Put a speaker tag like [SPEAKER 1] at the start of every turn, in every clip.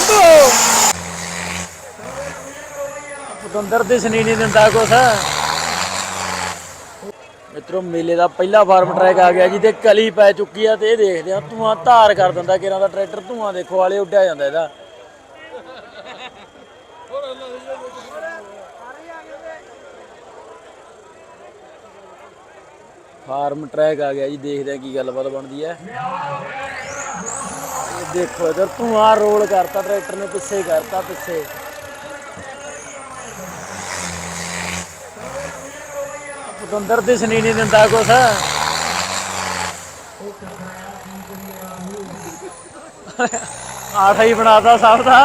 [SPEAKER 1] ਸਰਦੋ ਪਤੰਦਰ ਦਿਸਣੀ ਨਹੀਂ ਦਿੰਦਾ ਕੁਛ। ਮਿੱਤਰੋ, ਮੇਲੇ ਦਾ ਪਹਿਲਾ ਫਾਰਮ ਟਰੈਕ ਆ ਗਿਆ ਜੀ, ਤੇ ਕਲੀ ਪੈ ਚੁੱਕੀ ਆ ਤੇ ਇਹ ਦੇਖਦੇ ਆ, ਧੂਆਂ ਧਾਰ ਕਰ ਦਿੰਦਾ ਕਿਰਾਂ ਦਾ ਟਰੈਕਟਰ ਧੂਆਂ ਦੇਖੋ ਵਾਲੇ ਉੱਡਿਆ ਜਾਂਦਾ ਇਹਦਾ। ਫਾਰਮ ਟਰੈਕ ਆ ਗਿਆ ਜੀ, ਦੇਖਦੇ ਆ ਕੀ ਗੱਲਬਾਤ ਬਣਦੀ ਹੈ। ਦੇਖੋ ਇਧਰ ਧੂਆਂ ਰੋਲ ਕਰਤਾ, ਟਰੈਕਟਰ ਨੇ ਪਿੱਛੇ ਕਰਤਾ, ਪਿੱਛੇ। ਪਤੰਦਰ ਦਿਸਣੀ ਨਹੀਂ ਦਿੰਦਾ ਕੁਛ। ਆਠਾ ਹੀ ਬਣਾਤਾ ਸਭ ਦਾ।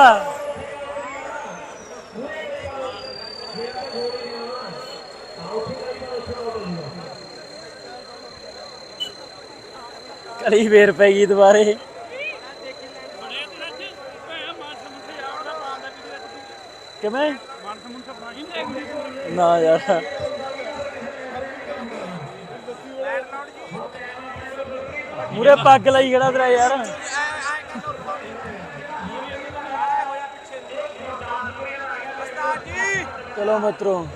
[SPEAKER 1] ਕਲੀ ਫੇਰ ਪੈ ਗਈ ਦੁਬਾਰੇ। ਕਿਵੇਂ? ਨਾ ਯਾਰ। ਮੂਰੇ ਪੱਗ ਲਈ ਖੜਾ ਤੇਰਾ ਯਾਰ। ਚਲੋ ਮਿੱਤਰੋ।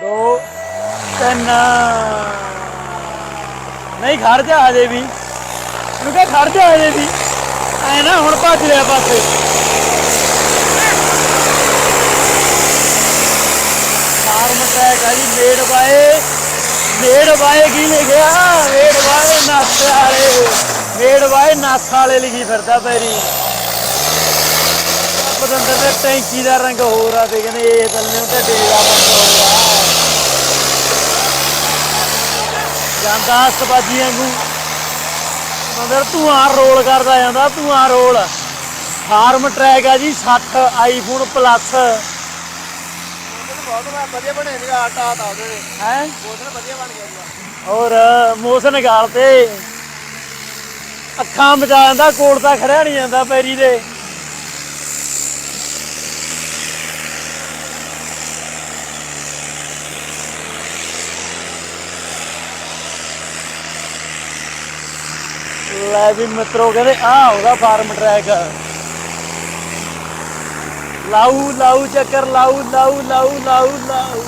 [SPEAKER 1] ਦੋ, ਤਿੰਨ। ਨਹੀਂ, ਖੜ ਜਾ ਹਜੇ ਵੀ। ਇਹਨੂੰ ਕਹ ਖੜ ਜਾ ਹਜੇ ਵੀ। ਐ ਨਾ, ਹੁਣ ਭੱਜ ਲਿਆ ਪਾਸੇ ਫਾਰਮ ਟਰੈਕ ਆ ਜੀ ਮੇਡ ਬਾਏ ਮੇਡ ਬਾਏ ਕੀ ਲਿਖਿਆ ਮੇਡ ਬਾਏ ਨਾਸ ਵਾਲੇ। ਮੇਡ ਬਾਏ ਨਾਸ ਵਾਲੇ ਲਿਖੀ ਫਿਰਦਾ ਪੈਰੀ। ਪਤੰਦਰ ਦੇ ਟੈਂਕੀ ਦਾ ਰੰਗ ਹੋਰ ਆ ਤੇ ਕਹਿੰਦੇ ਇਹ ਥੱਲੇ ਤੇ ਡੇਗਾ ਬੰਦ ਹੋ ਗਿਆ। ਜਾਂਦਾ ਅਸਬਾਜੀ ਵਾਂਗੂ ਮਗਰ ਧੂਆਂ ਰੋਲ ਕਰਦਾ ਜਾਂਦਾ ਧੂਆਂ ਰੋਲ। ਫਾਰਮ ਟਰੈਕ ਆ ਜੀ 60 ਆਈਫੋਨ ਪਲੱਸ
[SPEAKER 2] ਬਹੁਤ ਵਧੀਆ ਬਣੇ ਨੇ ਆਟਾ ਆਟਾ ਉਹਦੇ
[SPEAKER 1] ਹੈ?
[SPEAKER 2] ਬਹੁਤ ਵਧੀਆ ਬਣ ਗਿਆ
[SPEAKER 1] ਔਰ ਮੋਸ਼ਨ ਗਾਲ ਤੇ। ਅੱਖਾਂ ਬਚਾ ਜਾਂਦਾ ਕੋਲ ਤਾਂ ਖੜਿਆ ਨਹੀਂ ਜਾਂਦਾ ਪੈਰੀ ਦੇ। ਲੈ ਵੀ ਮਿੱਤਰੋ ਕਹਿੰਦੇ ਆ ਉਹਦਾ ਫਾਰਮ ਟਰੈਕ ਲਾਊ ਲਾਊ ਚੱਕਰ, ਲਾਊ ਲਾਊ ਲਾਊ ਲਾਊ ਲਾਊ।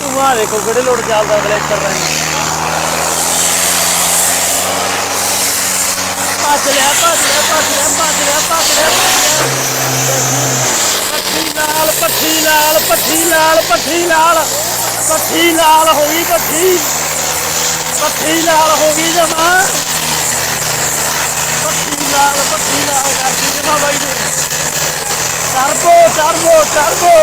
[SPEAKER 1] ਤੁਮਾ ਦੇਖੋ ਕਿਹੜੇ ਲੋਡ ਚੱਲਦਾ ਗਲੇਸ਼ਰ ਰਾਹੀਂ। ਭੱਜ ਲਿਆ ਭੱਜ ਲਿਆ ਭੱਜ ਲਿਆ ਭੱਜ ਲਿਆ ਭੱਜ ਲਿਆ। ਪੱਠੀ ਲਾਲ ਪੱਠੀ ਲਾਲ ਪੱਠੀ ਲਾਲ ਪੱਠੀ ਲਾਲ ਪੱਠੀ ਲਾਲ ਹੋ ਪੱਠੀ। ਪੱਠੀ ਲਾਲ ਹੋ ਗਈ ਜਮਾ। ਪੱਠੀ ਲਾਲ ਪੱਠੀ ਲਾਲ ਕਰਦੀ ਜਮਾ ਬਾਈ ਨੇ ਟਰਬੋ ਟਰਬੋ ਟਰਬੋ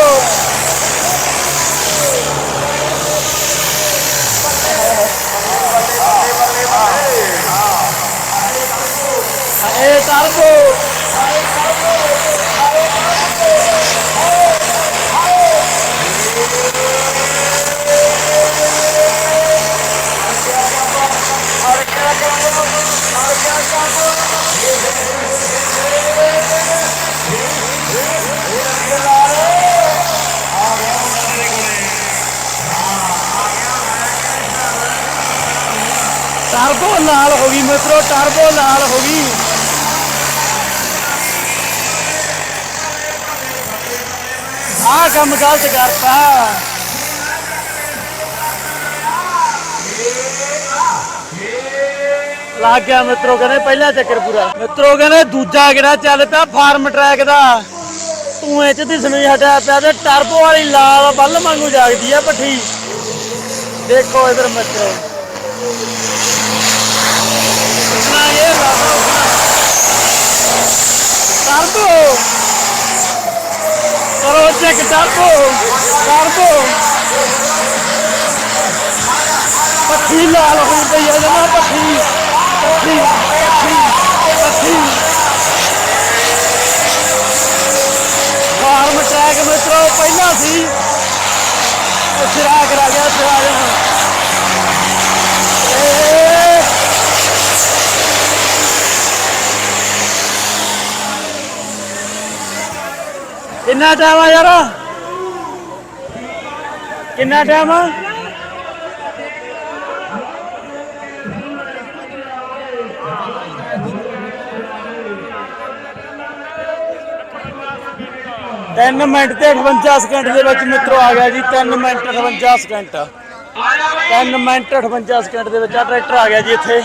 [SPEAKER 1] ਇਹ ਟਰਬੋ ਟਰਬੋ ਲਾਲ ਹੋ ਗਈ ਮਿੱਤਰੋ ਟਰਬੋ ਲਾਲ ਹੋ ਗਈ। ਆਹ ਕੰਮ ਗਲਤ ਕਰਤਾ। ਲੱਗ ਗਿਆ ਮਿੱਤਰੋ, ਕਹਿੰਦੇ ਪਹਿਲਾ ਚੱਕਰ ਪੂਰਾ। ਮਿੱਤਰੋ, ਕਹਿੰਦੇ ਦੂਜਾ ਕਿਹੜਾ ਚੱਲ ਪਿਆ, ਫਾਰਮ ਟਰੈਕ ਦਾ। ਧੂਏ ਚ ਦਿਸਣ ਹਟਿਆ ਪਿਆ ਤੇ ਟਰਬੋ ਵਾਲੀ ਲਾਲ ਬੱਲ ਵਾਂਗੂ ਜਾਗਦੀ ਆ ਪੱਠੀ। ਦੇਖੋ ਇਧਰ ਮਿੱਤਰੋ ਉਠਣਾ ਇਹ ਲਾਵਾ ਉਠਣਾ ਟਰਬੋ ਕਰੋ ਚੈੱਕ ਟਰਬੋ ਟਰਬੋ। ਪੱਠੀ ਲਾਲ ਹੋਈ ਪਈ ਹੈ ਜਮਾ ਪੱਠੀ ਪੱਠੀ ਪੱਠੀ ਫਾਰਮ ਟਰੈਕ ਮਿੱਤਰੋ, ਪਹਿਲਾਂ ਸੀ। ਉਹ ਸਿਰਾ ਕਰਾ ਗਿਆ, ਸਿਰਾ ਕਿੰਨਾ ਟਾਈਮ ਆ ਯਾਰ? ਕਿੰਨਾ ਟਾਈਮ ਆ? ਤਿੰਨ ਮਿੰਟ ਤੇ 58 ਸਕਿੰਟ ਦੇ ਵਿੱਚ ਮਿੱਤਰੋ ਆ ਗਿਆ ਜੀ, ਤਿੰਨ ਮਿੰਟ 58 ਸਕਿੰਟ ਤਿੰਨ ਮਿੰਟ 58 ਸਕਿੰਟ ਦੇ ਵਿੱਚ ਆ, ਟਰੈਕਟਰ ਆ ਗਿਆ ਜੀ ਇੱਥੇ।